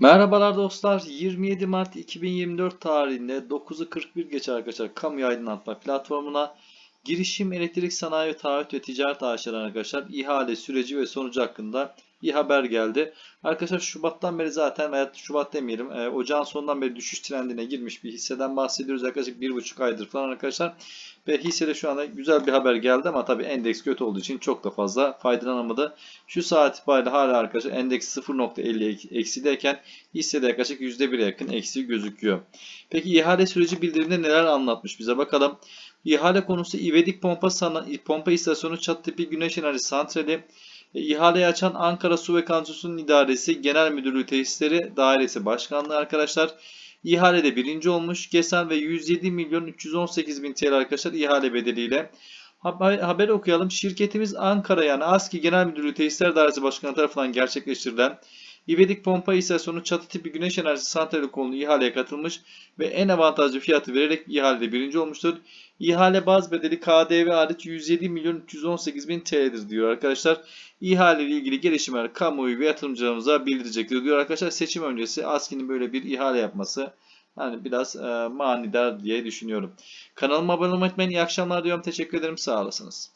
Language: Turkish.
Merhabalar dostlar. 27 Mart 2024 tarihinde 9'u 41 geç arkadaşlar kamu aydınlatma platformuna girişim elektrik sanayi taahhüt ve ticaret ağaçları arkadaşlar ihale süreci ve sonucu hakkında bir haber geldi. Arkadaşlar Şubat'tan beri zaten veya Şubat demeyelim e, ocağın sonundan beri düşüş trendine girmiş bir hisseden bahsediyoruz. Yaklaşık 1,5 aydır falan arkadaşlar. Ve hissede şu anda güzel bir haber geldi ama tabii endeks kötü olduğu için çok da fazla faydalanamadı. Şu saat itibariyle hala arkadaşlar endeks 0.50 eksideyken hissede yaklaşık %1'e yakın eksi gözüküyor. Peki ihale süreci bildiriminde neler anlatmış bize bakalım. İhale konusu İvedik Pompa, Sana Pompa İstasyonu Çat Tipi Güneş Enerji Santrali İhaleyi açan Ankara Su ve Kansusu'nun idaresi Genel Müdürlüğü Tesisleri Dairesi Başkanlığı arkadaşlar. İhalede birinci olmuş. GESAN ve 107 milyon 318 bin TL arkadaşlar ihale bedeliyle. Haber, haber okuyalım. Şirketimiz Ankara yani ASKİ Genel Müdürlüğü Tesisler Dairesi Başkanı tarafından gerçekleştirilen İvedik Pompa İstasyonu çatı tipi güneş enerjisi santrali konulu ihaleye katılmış ve en avantajlı fiyatı vererek ihalede birinci olmuştur. İhale baz bedeli KDV hariç 107 milyon 318 bin TL'dir diyor arkadaşlar. İhale ile ilgili gelişmeler kamuoyu ve yatırımcılarımıza bildirecektir diyor arkadaşlar. Seçim öncesi ASKİ'nin böyle bir ihale yapması yani biraz e, manidar diye düşünüyorum. Kanalıma abone olmayı unutmayın. İyi akşamlar diyorum. Teşekkür ederim. Sağ olasınız.